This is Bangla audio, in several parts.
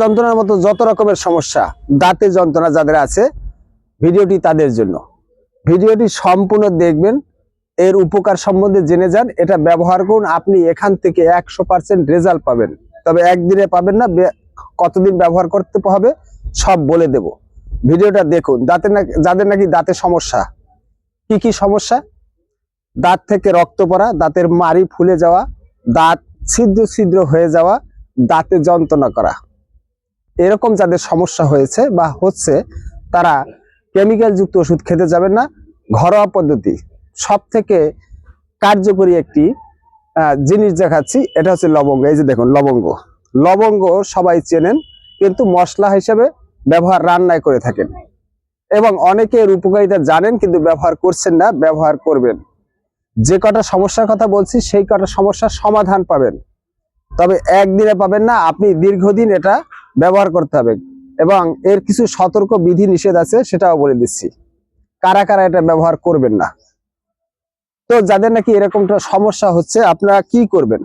যন্ত্রণার মতো যত রকমের সমস্যা দাঁতের যন্ত্রণা যাদের আছে, ভিডিওটি তাদের জন্য। ভিডিওটি সম্পূর্ণ দেখবেন, এর উপকার সম্বন্ধে জেনে যান, এটা ব্যবহার করুন, আপনি এখান থেকে একশো পার্সেন্ট রেজাল্ট পাবেন। তবে একদিনে পাবেন না কতদিন ব্যবহার করতে হবে, সব বলে দেব। ভিডিওটা দেখুন দাঁতের না যাদের নাকি দাঁতের সমস্যা, কি কি সমস্যা? দাঁত থেকে রক্ত পড়া, দাঁতের মাড়ি ফুলে যাওয়া, দাঁত ছিদ্র ছিদ্র হয়ে যাওয়া, দাঁতে যন্ত্রণা করা। এরকম যাদের সমস্যা হয়েছে বা হচ্ছে, তারা কেমিক্যাল যুক্ত ওষুধ খেতে যাবেন না। ঘরোয়া পদ্ধতি। সব থেকে কার্যকরী একটি জিনিস দেখাচ্ছি, এটা হচ্ছে লবঙ্গ। এই যে দেখুন, লবঙ্গ। লবঙ্গ সবাই চেনেন, কিন্তু মশলা হিসেবে ব্যবহার রান্নায় করে থাকেন। এবং অনেকে এর উপকারিতা জানেন, কিন্তু ব্যবহার করছেন না, ব্যবহার করবেন। যে কটা সমস্যার কথা বলছি, সেই কটা সমস্যার সমাধান পাবেন। তবে একদিনে পাবেন না, আপনি দীর্ঘদিন এটা ব্যবহার করতে হবে। এবং এর কিছু সতর্ক বিধি নিষেধ আছে, সেটাও বলে দিচ্ছি। কারা কারা এটা ব্যবহার করবেন না? তো যাদের নাকি এরকমটা সমস্যা হচ্ছে, আপনারা কি করবেন?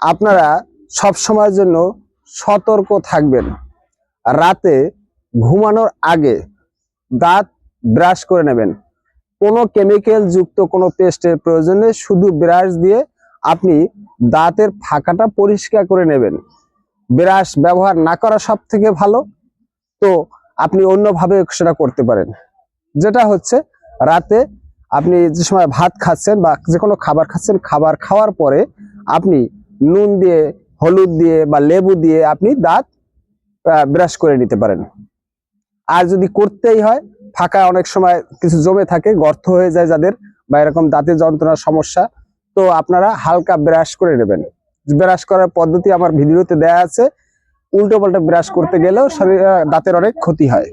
আপনারা সব সময়ের জন্য সতর্ক থাকবেন। রাতে ঘুমানোর আগে দাঁত ব্রাশ করে নেবেন। কোনো কেমিক্যাল যুক্ত কোনো পেস্টের প্রয়োজনে শুধু ব্রাশ দিয়ে আপনি দাঁতের ফাঁকাটা পরিষ্কার করে নেবেন। ব্রাশ ব্যবহার না করা সব থেকে ভালো। তো আপনি অন্যভাবে সেটা করতে পারেন। যেটা হচ্ছে, রাতে আপনি যে সময় ভাত খাচ্ছেন বা যে কোনো খাবার খাচ্ছেন, খাবার খাওয়ার পরে আপনি নুন দিয়ে, হলুদ দিয়ে বা লেবু দিয়ে আপনি দাঁত ব্রাশ করে নিতে পারেন। আর যদি করতেই হয়, ফাঁকা অনেক সময় কিছু জমে থাকে, গর্ত হয়ে যায় যাদের বা এরকম দাঁতের যন্ত্রণার সমস্যা, তো আপনারা হালকা ব্রাশ করে নেবেন। ব্রাশ করার পদ্ধতি আমার ভিডিওতে দেয়া আছে। উল্টো পাল্টা ব্রাশ করতে গেলেও শরীর দাঁতের অনেক ক্ষতি হয়।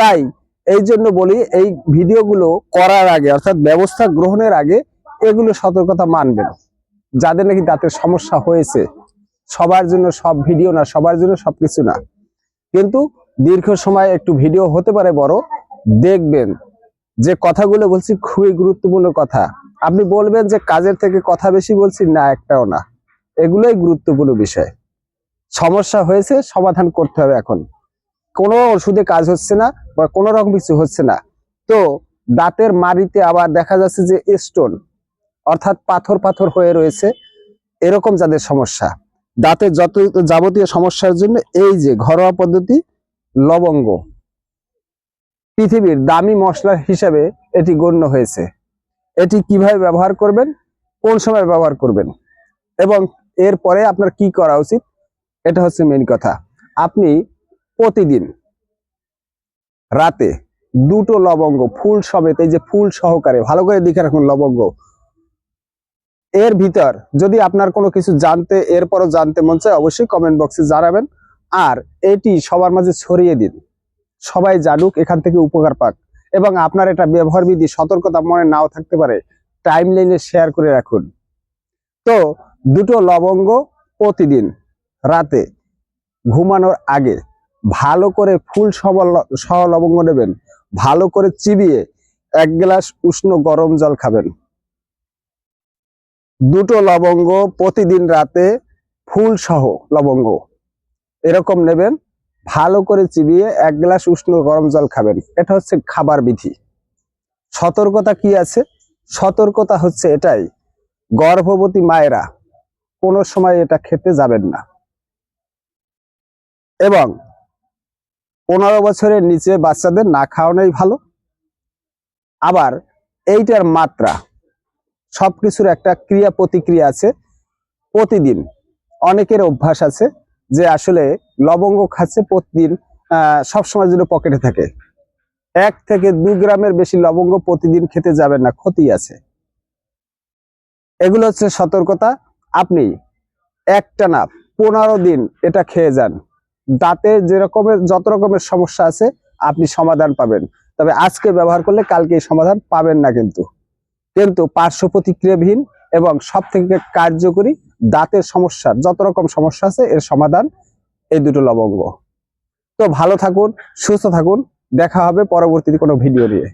তাই এই জন্য বলি, এই ভিডিওগুলো করার আগে, অর্থাৎ ব্যবস্থা গ্রহণের আগে, এগুলো সতর্কতা মানবেন। যাদের নাকি দাঁতের সমস্যা হয়েছে, সবার জন্য সব ভিডিও না, সবার জন্য সবকিছু না। কিন্তু দীর্ঘ সময় একটু ভিডিও হতে পারে বড়, দেখবেন যে কথাগুলো বলছি খুবই গুরুত্বপূর্ণ কথা। আপনি বলবেন যে কাজের থেকে কথা বেশি বলছি, না, একটাও না। এগুলোই গুরুত্বপূর্ণ বিষয়। সমস্যা হয়েছে, সমাধান করতে হবে এখন। কোনো ওষুধে কাজ হচ্ছে না বা কোনো রকম কিছু হচ্ছে না। তো দাঁতের মাড়িতে আবার দেখা যাচ্ছে যে স্টোন অর্থাৎ পাথর পাথর হয়ে রয়েছে, এরকম যাদের সমস্যা। দাঁতের যত যাবতীয় সমস্যার জন্য এই যে ঘরোয়া পদ্ধতি, লবঙ্গ। পৃথিবীর দামি মশলা হিসাবে এটি গণ্য হয়েছে। এটি কীভাবে ব্যবহার করবেন? কোন সময় ব্যবহার করবেন? এবং এরপরে আপনার কি করা উচিত? এটা হচ্ছে মেন কথা। আপনি প্রতিদিন রাতে দুটো লবঙ্গ, ফুল সমেত, এই যে ফুল সহকারে, ভালো করে দেখে রাখুন লবঙ্গ। এর ভিতর যদি আপনার কোনো কিছু জানতে, এরপরও জানতে মন চায়, অবশ্যই কমেন্ট বক্সে জানাবেন। আর এটি সবার মাঝে ছড়িয়ে দিন। সবাই জানুক, এখান থেকে উপকার পাক। এবং আপনার এটা ব্যবহার বিধি সতর্কতা মনে নাও থাকতে পারে। টাইম লাইনে শেয়ার করে রাখুন। তো দুটো লবঙ্গ প্রতিদিন রাতে ঘুমানোর আগে ভালো করে ফুল সবল সহ লবঙ্গ নেবেন, ভালো করে চিবিয়ে এক গ্লাস উষ্ণ গরম জল খাবেন। দুটো লবঙ্গ প্রতিদিন রাতে ফুল সহ লবঙ্গ এরকম নেবেন, ভালো করে চিবিয়ে এক গ্লাস উষ্ণ গরম জল খাবেন। এটা হচ্ছে খাবার বিধি। সতর্কতা কি আছে? সতর্কতা হচ্ছে এটাই, গর্ভবতী মায়েরা কোনো সময় এটা খেতে যাবেন না। এবং পনেরো বছরের নিচে বাচ্চাদের না খাওয়ানোই ভালো। আবার এইটার মাত্রা, সবকিছুর একটা ক্রিয়া প্রতিক্রিয়া আছে প্রতিদিন। অনেকের অভ্যাস আছে যে আসলে লবঙ্গ খাচ্ছে প্রতিদিন সবসময় যেন পকেটে থাকে। এক থেকে দু গ্রামের বেশি লবঙ্গ প্রতিদিন খেতে যাবেন না, ক্ষতি আছে। এগুলো হচ্ছে সতর্কতা। আপনি একটা না পনেরো দিন এটা খেয়ে যান। দাঁতে যে রকমের যত রকমের সমস্যা আছে, আপনি সমাধান পাবেন। তবে আজকে ব্যবহার করলে কালকে সমাধান পাবেন না কিন্তু। কিন্তু পার্শ্ব প্রতিক্রিয়াবিহীন এবং সব থেকে কার্যকরী দাঁতের সমস্যা, যত রকম সমস্যা আছে, এর সমাধান এই দুটো লবঙ্গ। তো ভালো থাকুন, সুস্থ থাকুন। দেখা হবে পরবর্তীতে কোনো ভিডিও নিয়ে।